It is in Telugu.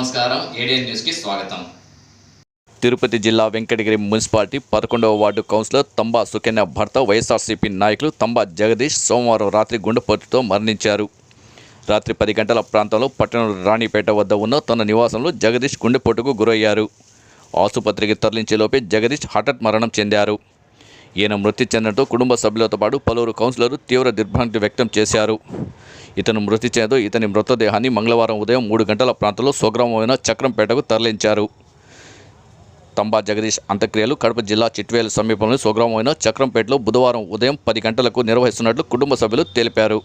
నమస్కారం. ఏడియన్ న్యూస్కి స్వాగతం. తిరుపతి జిల్లా వెంకటగిరి మున్సిపాలిటీ పదకొండవ వార్డు కౌన్సిలర్ తంబా సుకన్య భర్త వైఎస్ఆర్సీపీ నాయకులు తంబా జగదీష్ సోమవారం రాత్రి గుండెపోటుతో మరణించారు. రాత్రి పది గంటల ప్రాంతంలో పట్టణం రాణిపేట వద్ద ఉన్న తన నివాసంలో జగదీష్ గుండెపోటుకు గురయ్యారు. ఆసుపత్రికి తరలించేలోపే జగదీష్ హఠాత్ మరణం చెందారు. ఈయన మృతి చెందడంతో కుటుంబ సభ్యులతో పాటు పలువురు కౌన్సిలర్లు తీవ్ర దిగ్భ్రాంతి వ్యక్తం చేశారు. ఇతను మృతి చెందతో ఇతని మృతదేహాన్ని మంగళవారం ఉదయం మూడు గంటల ప్రాంతంలో స్వగ్రామమైన చక్రంపేటకు తరలించారు. తంబా జగదీష్ అంత్యక్రియలు కడప జిల్లా చిట్వేలు సమీపంలోని స్వగ్రామమైన చక్రంపేటలో బుధవారం ఉదయం పది గంటలకు నిర్వహిస్తున్నట్లు కుటుంబ సభ్యులు తెలిపారు.